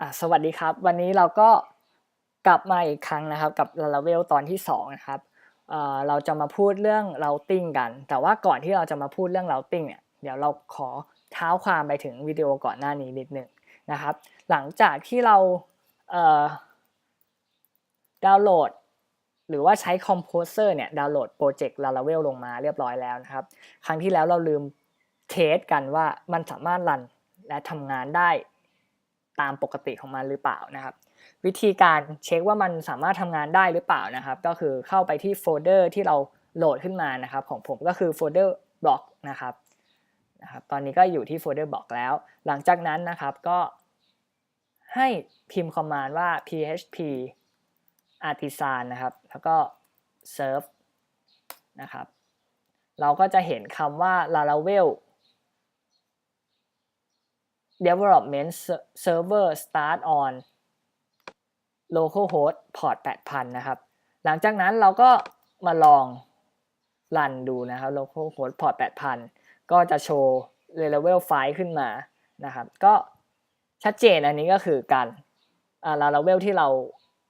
อะสวัสดีครับ วันนี้เราก็กลับมาอีกครั้งนะครับ กับ Laravel ตอนที่2นะครับเอ่อเราจะมาพูดเรื่อง routing กัน แต่ว่าก่อนที่เราจะมาพูดเรื่อง routing เนี่ยเดี๋ยวเราขอเท้าความไปถึงวิดีโอก่อนหน้านี้นิดหนึ่งนะครับ หลังจากที่เราเอ่อดาวน์โหลด หรือว่าใช้ Composer เนี่ยดาวน์โหลดโปรเจกต์ Laravel ลงมาเรียบร้อยแล้วนะครับ ครั้งที่แล้วเราลืมเทสกันว่ามันสามารถรันและทำงานได้ ตามปกติของมันหรือเปล่านะครับ วิธีการเช็คว่ามันสามารถทำงานได้หรือเปล่านะครับ ก็คือเข้าไปที่โฟลเดอร์ที่เราโหลดขึ้นมานะครับ ของผมก็คือโฟลเดอร์บล็อกนะครับนะครับ ตอนนี้ก็อยู่ที่โฟลเดอร์บล็อกแล้ว หลังจากนั้นนะครับก็ให้พิมพ์คอมมานด์ว่า php artisan นะครับ แล้วก็ serve นะครับ เราก็จะเห็นคำว่า laravel development server start on localhost port 8000 นะครับ หลังจากนั้นเราก็มาลองรันดูนะครับ localhost port 8000 ก็จะโชว์ Laravel file ขึ้นมานะครับ ก็ชัดเจนอันนี้ก็คือการอ่า Laravel ที่เรา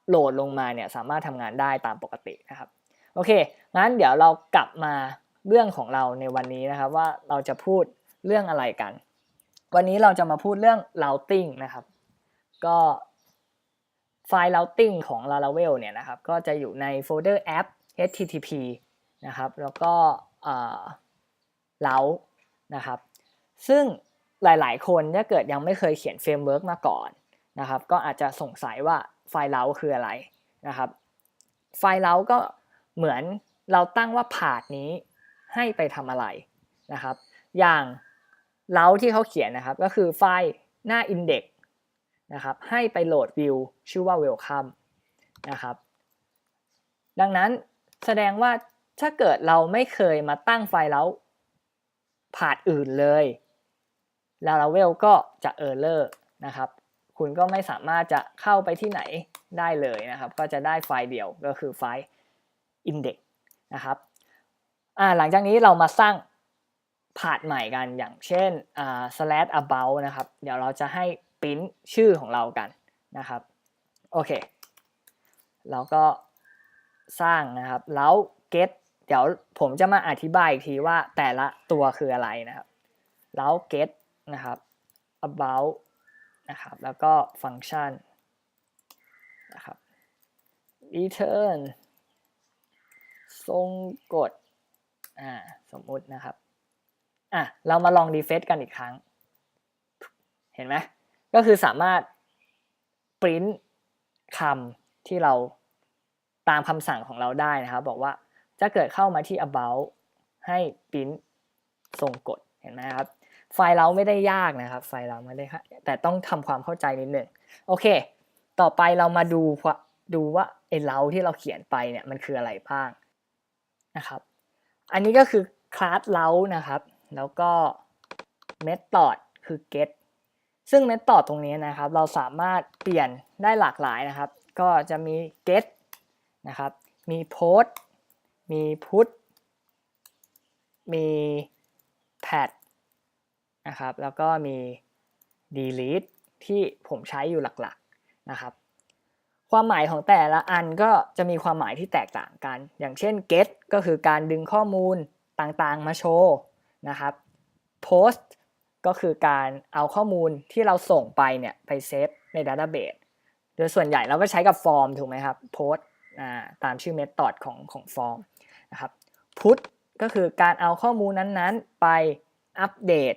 โหลดลงมาเนี่ยสามารถทำงานได้ตามปกตินะครับ โอเค งั้นเดี๋ยวเรากลับมาเรื่องของเราในวันนี้นะครับว่าเราจะพูดเรื่องอะไรกัน วันนี้เราจะมาพูดเรื่อง routing นะครับ ก็ไฟล์ routing ของ Laravel เนี่ยนะครับ ก็จะอยู่ในโฟลเดอร์แอป http นะครับ แล้วก็เอ่อ route นะครับ ซึ่งหลาย ๆ คนถ้าเกิดยังไม่เคยเขียนเฟรมเวิร์กมาก่อนนะครับ ก็อาจจะสงสัยว่าไฟล์ route คืออะไรนะครับ ไฟล์ route ก็เหมือนเราตั้งว่าพาธนี้ให้ไปทำอะไรนะครับ อย่าง เล้าที่เขาเขียนนะครับ ก็คือไฟล์หน้า index นะครับ ให้ไปโหลดวิวชื่อว่า welcome นะครับ ดังนั้นแสดงว่าถ้าเกิดเราไม่เคยมาตั้งไฟล์เล้าผ่านอื่นเลย Laravel ก็จะ error นะครับ คุณก็ไม่สามารถจะเข้าไปที่ไหนได้เลยนะครับ ก็จะได้ไฟล์เดียวก็คือไฟล์ index นะครับอ่าหลังจากนี้เรามาสร้าง พาดใหม่กันอย่างเช่นอ่า slash about นะครับ เดี๋ยวเราจะให้ปริ้นชื่อของเรากันนะครับ โอเคเราก็สร้างนะครับ แล้ว get เดี๋ยวผมจะมาอธิบายอีกทีว่าแต่ละตัวคืออะไรนะครับ แล้ว get นะครับ about นะครับ แล้วก็ฟังก์ชันนะครับ return ทรงกด อ่า สมมุตินะครับ อะเรามาลองรีเฟซกันอีกครั้ง เห็นไหมก็คือสามารถปริ้นคำที่เราตามคำสั่งของเราได้นะครับ บอกว่าจะเกิดเข้ามาที่ about ให้ปริ้นส่งกดเห็นไหมครับ ไฟล์เราไม่ได้ยากนะครับ ไฟล์เราไม่ได้แต่ต้องทำความเข้าใจนิดหนึ่งโอเค ต่อไปเรามาดูดูว่าไอ้เราที่เราเขียนไปเนี่ยมันคืออะไรบ้างนะครับ อันนี้ก็คือคลาสเล้านะครับ แล้วก็ method คือ get ซึ่ง method ตรงนี้นะครับ เราสามารถเปลี่ยนได้หลากหลายนะครับ ก็จะมี get นะครับ มี post มี put มี pad นะครับ แล้วก็มี delete ที่ผมใช้อยู่หลักๆนะครับ ความหมายของแต่ละอันก็จะมีความหมายที่แตกต่างกัน อย่างเช่น get ก็คือการดึงข้อมูลต่างๆ มาโชว์ นะครับ post ก็คือการเอาข้อมูลที่เราส่งไปเนี่ยไปเซฟในดัตเตอร์เบสโดยส่วนใหญ่เราก็ใช้กับฟอร์มถูกไหมครับ post ตามชื่อ method ของของฟอร์มนะครับ put ก็คือการเอาข้อมูลนั้นๆ ไปอัปเดต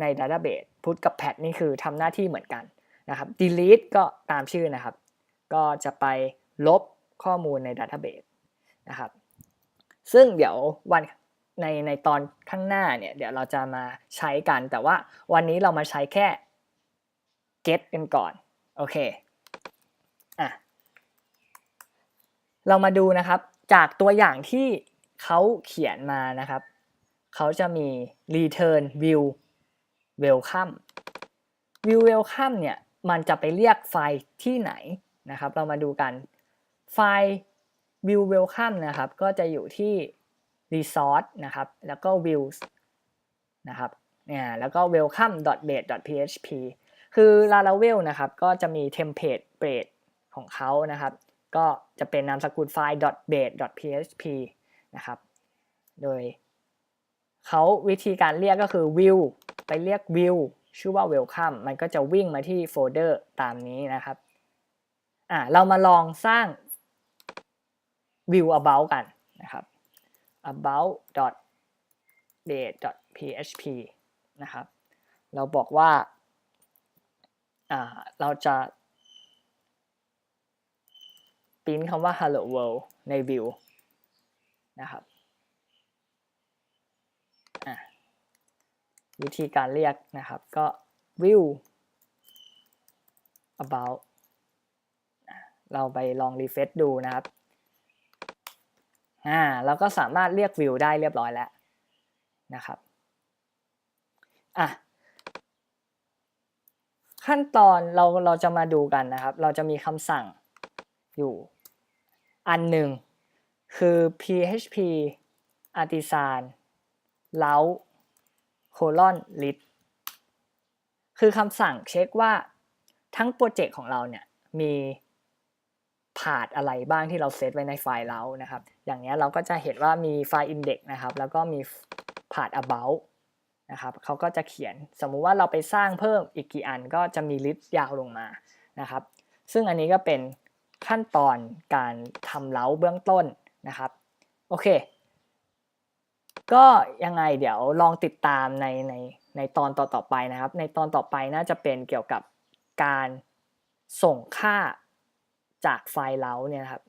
ในดัตเตอร์เบส put กับ pad นี่คือทำหน้าที่เหมือนกันนะครับ delete ก็ตามชื่อนะครับ ก็จะไปลบข้อมูลในดัตเตอร์เบสนะครับ ซึ่งเดี๋ยววัน ในในตอนข้างหน้าเนี่ยเดี๋ยวเราจะมาใช้กัน แต่ว่าวันนี้เรามาใช้แค่ get กันก่อน โอเคอะเรามาดูนะครับจากตัวอย่างที่เขาเขียนมานะครับ เขาจะมี return view welcome view welcome เนี่ยมันจะไปเรียกไฟล์ที่ไหนนะครับ เรามาดูกันไฟล์ view welcome นะครับ ก็จะอยู่ที่ resource นะครับ แล้วก็ views นะครับเนี่ยแล้วก็ welcome.base.php คือ Laravel นะครับ ก็จะมีเทมเพลตเบรดของเขานะครับ ก็จะเป็นนามสกุลไฟล์ .base.php นะครับ โดยเขาวิธีการเรียกก็คือ view ไปเรียก view ชื่อว่า welcome มันก็จะวิ่งมาที่โฟลเดอร์ตามนี้นะครับอ่าเรามาลองสร้าง view about กันนะครับ about date php นะครับ เราบอกว่าเราจะปริ้นคำว่า hello world ใน view นะครับวิธีการเรียกนะครับก็ view about เราไปลอง refresh ดูนะครับ อ่าเราก็สามารถเรียก view ได้เรียบร้อยแล้วนะครับอะขั้นตอนเราเราจะมาดูกันนะครับ เราจะมีคำสั่งอยู่อันหนึ่งคือ php artisan เล้า colon list คือคำสั่งเช็คว่าทั้งโปรเจกต์ของเราเนี่ยมี พาดอะไรบ้างที่เราเซตไว้ในไฟล์เรานะครับ อย่างนี้ยเราก็จะเห็นว่ามีไฟล์ index นะครับ แล้วก็มีพาด about นะครับเขาก็จะเขียนสมมุติว่าเราไปสร้างเพิ่มอีกกี่อันก็จะมีลิสต์ยาวลงมานะครับ ซึ่งอันนี้ก็เป็นขั้นตอนการทำเล้าเบื้องต้นนะครับ โอเค ก็ยังไงเดี๋ยวลองติดตามในในในตอนต่อต่อไปนะครับ ในตอนต่อไปน่าจะเป็นเกี่ยวกับการส่งค่า จากไฟล์เล้าเนี่ยครับ